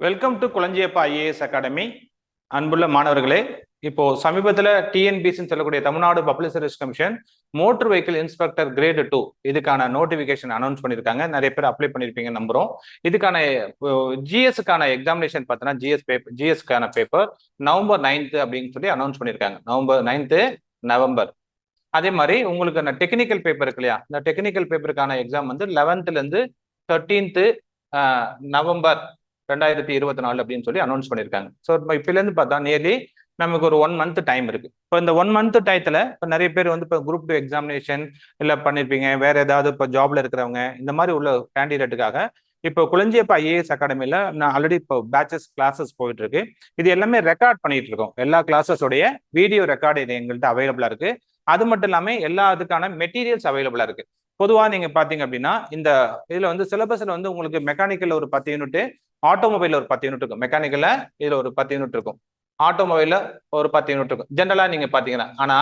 Welcome to Kulanjiappa IAS academy அன்புள்ள மாணவர்களே இப்போ சமீபத்தில் டிஎன்பிசின்னு சொல்லக்கூடிய Tamil Nadu public service commission motor vehicle inspector grade two இதுக்கான நோட்டிபிகேஷன் அனௌன்ஸ் பண்ணியிருக்காங்க. நிறைய பேர் அப்ளை பண்ணியிருப்பீங்க நம்புறோம். இதுக்கான ஜிஎஸ்க்கான எக்ஸாமினேஷன் பார்த்தோன்னா ஜிஎஸ் பேப்பர் ஜிஎஸ்க்கான பேப்பர் நவம்பர் நைன்த்து அப்படின்னு சொல்லி அனௌன்ஸ் பண்ணியிருக்காங்க. November ninth November. அதே மாதிரி உங்களுக்கு அந்த டெக்னிக்கல் பேப்பர் இருக்கு இல்லையா? இந்த டெக்னிக்கல் பேப்பருக்கான எக்ஸாம் வந்து லெவன்த்துலேருந்து தேர்ட்டீன்த்து நவம்பர் ரெண்டாயிரத்தி இருபத்தி நாலு அப்படின்னு சொல்லி அனௌன்ஸ் பண்ணியிருக்காங்க ஸோ இப்போ இப்போலேருந்து பார்த்தா நியர்லி நமக்கு ஒரு ஒன் மந்த் டைம் இருக்கு. இப்போ இந்த ஒன் மந்த் டயத்தில் இப்போ நிறைய பேர் வந்து இப்போ குரூப் டூ எக்ஸாமினேஷன் இல்லை பண்ணியிருப்பீங்க வேற ஏதாவது இப்போ ஜாப்ல இருக்கிறவங்க இந்த மாதிரி உள்ள கேண்டிடேட்டுக்காக இப்போ குளஞ்சியப்பா ஐஏஎஸ் அகாடமியில் நான் ஆல்ரெடி இப்போ பேச்சஸ் கிளாஸஸ் போயிட்டு இருக்கு இது எல்லாமே ரெக்கார்ட் பண்ணிட்டு இருக்கோம். எல்லா கிளாஸஸோடைய வீடியோ ரெக்கார்டு இது எங்கள்கிட்ட அவைலபிளா இருக்கு. அது மட்டும் இல்லாமல் எல்லா அதுக்கான மெட்டீரியல்ஸ் அவைலபிளா இருக்கு. பொதுவாக நீங்க பாத்தீங்க அப்படின்னா இந்த இதுல வந்து சிலபஸ்ல வந்து உங்களுக்கு மெக்கானிக்கல் ஒரு பத்து யூனிட் ஆட்டோமொபைல் ஒரு பத்து யூனிட் இருக்கும் மெக்கானிக்கல்ல இதுல ஒரு பத்து யூனிட் இருக்கும் ஆட்டோமொபைல ஒரு பத்து யூனிட் இருக்கும் ஜென்ரலா நீங்க பாத்தீங்கன்னா ஆனா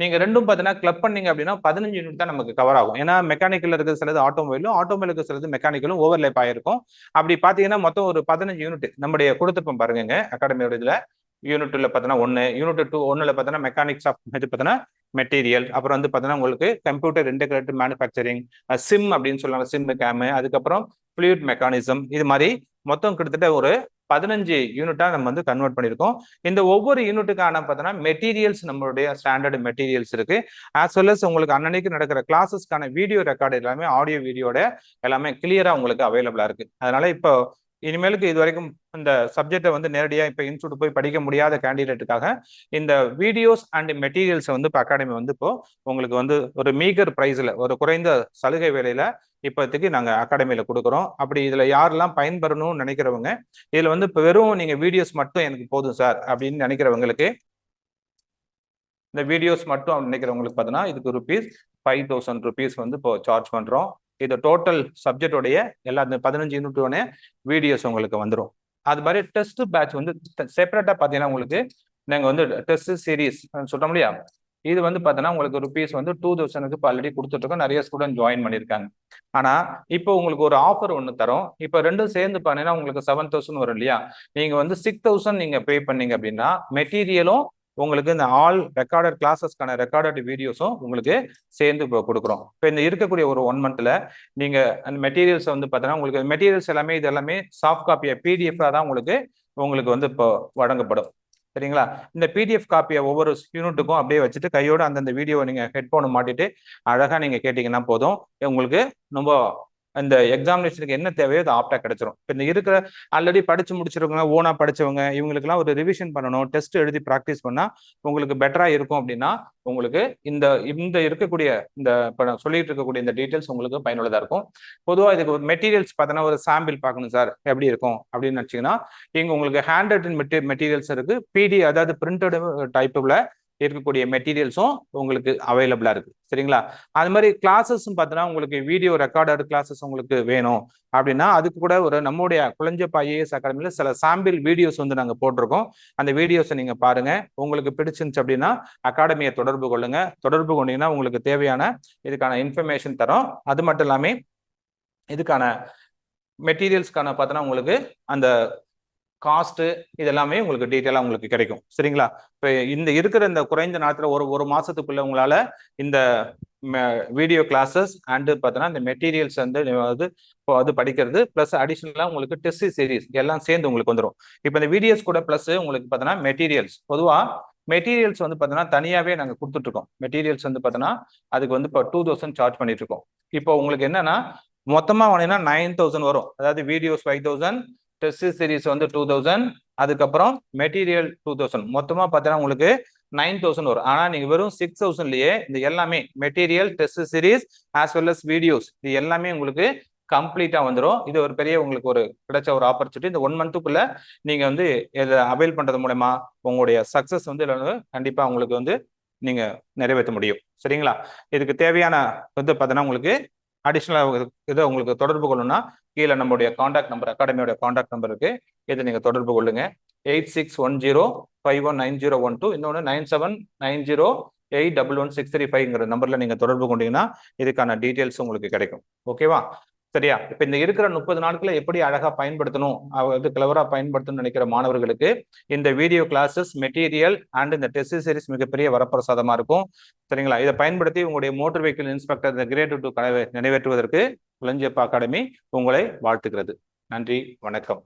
நீங்க ரெண்டும் பாத்தீங்கன்னா கிளப் பண்ணீங்க அப்படின்னா பதினஞ்சு யூனிட் தான் நமக்கு கவர் ஆகும். ஏன்னா மெக்கானிக்கல் இருக்கிறது சிலது ஆட்டோமொபைலும் ஆட்டோமொபைலுக்கு சிலது மெக்கானிக்கலும் ஓவர்லேப் ஆயிருக்கும். அப்படி பாத்தீங்கன்னா மொத்தம் ஒரு பதினஞ்சு யூனிட் நம்முடைய கொடுத்துருப்போம் பாருங்க அகாடமியோட இதுல. யூனிட்ல பார்த்தீங்கன்னா ஒன்று யூனிட் டூ ஒன்றில் பார்த்தீங்கன்னா மெக்கானிக்ஸ் ஆஃப் இது பார்த்தீங்கன்னா மெட்டீரியல் அப்புறம் வந்து பார்த்தீங்கன்னா உங்களுக்கு கம்ப்யூட்டர் இன்டெகிரேட்டட் மேனுஃபேக்சரிங் சிம் அப்படின்னு சொல்லுவாங்க சிம் கேமு அதுக்கப்புறம் ஃப்ளூயிட் மெக்கானிசம் இது மாதிரி மொத்தம் கிட்டத்தட்ட ஒரு பதினஞ்சு யூனிட்டா நம்ம வந்து கன்வெர்ட் பண்ணியிருக்கோம். இந்த ஒவ்வொரு யூனிட்டுக்கான பார்த்தோன்னா மெட்டீரியல்ஸ் நம்மளுடைய ஸ்டாண்டர்ட் மெட்டீரியல்ஸ் இருக்கு. ஆஸ் வெல் அஸ் உங்களுக்கு அன்னன்னைக்கு நடக்கிற கிளாஸஸ்க்கான வீடியோ ரெக்கார்டு எல்லாமே ஆடியோ வீடியோட எல்லாமே கிளியரா உங்களுக்கு அவைலபிளா இருக்கு. அதனால இப்போ இனிமேலுக்கு இது வரைக்கும் இந்த சப்ஜெக்டை வந்து நேரடியாக இப்போ இன்ஸ்டியூட் போய் படிக்க முடியாத கேண்டிடேட்டுக்காக இந்த வீடியோஸ் அண்ட் மெட்டீரியல்ஸை வந்து இப்போ அகாடமி வந்து இப்போ உங்களுக்கு வந்து ஒரு மீகர் ப்ரைஸில் ஒரு குறைந்த சலுகை வேலையில் இப்போதைக்கு நாங்கள் அகாடமியில் கொடுக்குறோம். அப்படி இதில் யாரெல்லாம் பயன்பெறணும்னு நினைக்கிறவங்க இதில் வந்து இப்போ வெறும் நீங்கள் வீடியோஸ் மட்டும் எனக்கு போதும் சார் அப்படின்னு நினைக்கிறவங்களுக்கு இந்த வீடியோஸ் மட்டும் நினைக்கிறவங்களுக்கு பார்த்தீங்கன்னா இதுக்கு ருபீஸ் ஃபைவ் தௌசண்ட் ருபீஸ் வந்து இப்போ சார்ஜ் பண்ணுறோம் இது டோட்டல் சப்ஜெக்டோடைய எல்லா பதினஞ்சு யூனிட்டோட வீடியோஸ் உங்களுக்கு வந்துடும் அது மாதிரி டெஸ்ட் பேட்ச் வந்து செப்பரேட்டாக பார்த்தீங்கன்னா உங்களுக்கு நாங்கள் வந்து டெஸ்ட் சீரீஸ் சொல்ல முடியா இது வந்து பார்த்தீங்கன்னா உங்களுக்கு ருபீஸ் வந்து டூ தௌசண்ட்க்கு இப்போ ஆல்ரெடி கொடுத்துட்ருக்கோம் நிறைய ஸ்டூடெண்ட் ஜாயின் பண்ணியிருக்காங்க. ஆனால் இப்போ உங்களுக்கு ஒரு ஆஃபர் ஒன்று தரும். இப்போ ரெண்டும் சேர்ந்து பார்த்தீங்கன்னா உங்களுக்கு செவன் தௌசண்ட் வரும் இல்லையா? நீங்கள் வந்து சிக்ஸ் தௌசண்ட் நீங்கள் பே பண்ணீங்க அப்படின்னா மெட்டீரியலும் உங்களுக்கு இந்த ஆல் ரெக்கார்டட் கிளாஸஸ்க்கான ரெக்கார்டட் வீடியோஸும் உங்களுக்கு சேர்ந்து இப்போ கொடுக்குறோம். இப்போ இந்த இருக்கக்கூடிய ஒரு ஒன் மந்த்தில் நீங்கள் அந்த மெட்டீரியல்ஸ் வந்து பார்த்தீங்கன்னா உங்களுக்கு மெட்டீரியல்ஸ் எல்லாமே இது எல்லாமே சாஃப்ட் காப்பியை பிடிஎஃபாக தான் உங்களுக்கு உங்களுக்கு வந்து இப்போ வழங்கப்படும். சரிங்களா? இந்த பிடிஎஃப் காப்பியை ஒவ்வொரு யூனிட்டுக்கும் அப்படியே வச்சுட்டு கையோட அந்தந்த வீடியோவை நீங்கள் ஹெட்ஃபோனை மாட்டிட்டு அழகாக நீங்கள் கேட்டிங்கன்னா போதும். உங்களுக்கு ரொம்ப இந்த எக்ஸாமினேஷனுக்கு என்ன தேவையோ அது ஆப்டா கிடைச்சிரும். இப்போ இந்த இருக்கிற ஆல்ரெடி படிச்சு முடிச்சிருக்கவங்க ஓனா படிச்சவங்க இவங்களுக்குலாம் ஒரு ரிவிஷன் பண்ணணும் டெஸ்ட் எழுதி ப்ராக்டிஸ் பண்ணா உங்களுக்கு பெட்டரா இருக்கும் அப்படின்னா உங்களுக்கு இந்த இந்த இருக்கக்கூடிய இந்த இப்போ நான் சொல்லிட்டு இருக்கக்கூடிய இந்த டீட்டெயில்ஸ் உங்களுக்கு பயனுள்ளதா இருக்கும். பொதுவாக இதுக்கு மெட்டீரியல்ஸ் பார்த்தோன்னா ஒரு சாம்பிள் பார்க்கணும் சார் எப்படி இருக்கும் அப்படின்னு நினச்சிங்கன்னா இங்கே உங்களுக்கு ஹேண்ட் ரிட்டன் மெட்டீ மெட்டீரியல்ஸ் இருக்கு பிடி அதாவது பிரிண்டட் டைப்புல இருக்கக்கூடிய மெட்டீரியல்ஸும் உங்களுக்கு அவைலபிளா இருக்கு. சரிங்களா? அது மாதிரி கிளாஸஸும் பார்த்தீங்கன்னா உங்களுக்கு வீடியோ ரெக்கார்டட் கிளாஸஸ் உங்களுக்கு வேணும். அப்படின்னா அதுக்கு கூட ஒரு நம்முடைய குழஞ்சப்பா ஐஏஎஸ் அகாடமியில் சில சாம்பிள் வீடியோஸ் வந்து நாங்கள் போட்டிருக்கோம். அந்த வீடியோஸை நீங்கள் பாருங்க. உங்களுக்கு பிடிச்சிருந்துச்சு அப்படின்னா அகாடமியை தொடர்பு கொள்ளுங்க. தொடர்பு கொண்டீங்கன்னா உங்களுக்கு தேவையான இதுக்கான இன்ஃபர்மேஷன் தரோம். அது மட்டும் இல்லாமல் இதுக்கான மெட்டீரியல்ஸ்க்கான பார்த்தோன்னா உங்களுக்கு அந்த காஸ்ட்டு இதெல்லாமே உங்களுக்கு டீட்டெயிலாக உங்களுக்கு கிடைக்கும். சரிங்களா? இப்போ இந்த இருக்கிற இந்த குறைந்த நேரத்தில் ஒரு ஒரு மாதத்துக்குள்ள உங்களால் இந்த வீடியோ கிளாஸஸ் அண்டு பார்த்தோன்னா இந்த மெட்டீரியல்ஸ் வந்து அது இப்போ அது படிக்கிறது ப்ளஸ் அடிஷ்னலாக உங்களுக்கு டெஸ்ட் சீரீஸ் எல்லாம் சேர்ந்து உங்களுக்கு வந்துடும் இப்போ இந்த வீடியோஸ் கூட ப்ளஸ் உங்களுக்கு பார்த்தோன்னா மெட்டீரியல்ஸ் பொதுவாக மெட்டீரியல்ஸ் வந்து பார்த்தோன்னா தனியாகவே நாங்கள் கொடுத்துட்ருக்கோம். மெட்டீரியல்ஸ் வந்து பார்த்தோன்னா அதுக்கு வந்து இப்போ டூ தௌசண்ட் சார்ஜ் பண்ணிட்டு இருக்கோம் இப்போ உங்களுக்கு என்னன்னா மொத்தமாக வாங்கினா நைன் தௌசண்ட் வரும். அதாவது videos five thousand test series வந்து டூ தௌசண்ட் அதுக்கப்புறம் மெட்டீரியல் டூ தௌசண்ட் மொத்தமாக பார்த்தீங்கன்னா உங்களுக்கு நைன் தௌசண்ட் வரும். ஆனால் நீங்கள் வெறும் சிக்ஸ் தௌசண்ட்லேயே இந்த எல்லாமே material test series as well as videos இது எல்லாமே உங்களுக்கு கம்ப்ளீட்டாக வந்துடும் இது ஒரு பெரிய உங்களுக்கு ஒரு கிடைச்ச ஒரு ஆப்பர்ச்சுனிட்டி இந்த ஒன் மந்த்துக்குள்ளே நீங்கள் வந்து இதை அவைல் பண்ணுறது மூலயமா உங்களுடைய சக்ஸஸ் வந்து கண்டிப்பாக உங்களுக்கு வந்து நீங்கள் நிறைவேற்ற முடியும். சரிங்களா? இதுக்கு தேவையான இது பார்த்தீங்கன்னா உங்களுக்கு அடிஷ்னலாக இதை உங்களுக்கு தொடர்பு கொள்ளணும்னா கீழே நம்மளுடைய காண்டாக்ட் நம்பர் அகாடமியோட காண்டாக்ட் நம்பர் இருக்கு. இதை நீங்க தொடர்பு கொள்ளுங்க. Eight six one zero five one nine zero one two இன்னொன்று nine seven nine zero eight double one six three ஃபைவ்ங்கிற நம்பர்ல நீங்க தொடர்பு கொண்டீங்கன்னா இதுக்கான டீட்டெயில்ஸ் உங்களுக்கு கிடைக்கும். ஓகேவா சரியா? இப்ப இந்த இருக்கிற முப்பது நாட்களை எப்படி அழகா பயன்படுத்தணும்? அதாவது கிளவரா பயன்படுத்தணும்னு நினைக்கிற மாணவர்களுக்கு இந்த வீடியோ கிளாஸஸ் மெட்டீரியல் அண்ட் இந்த டெஸ்ட் சீரிஸ் மிகப்பெரிய வரப்பிரசாதமா இருக்கும். சரிங்களா? இதை பயன்படுத்தி உங்களுடைய மோட்டார் வெஹிக்கிள் இன்ஸ்பெக்டர் இந்த கிரேட் டூ நிறைவேற்றுவதற்கு குளஞ்சியப்பா அகாடமி உங்களை வாழ்த்துகிறது. நன்றி வணக்கம்.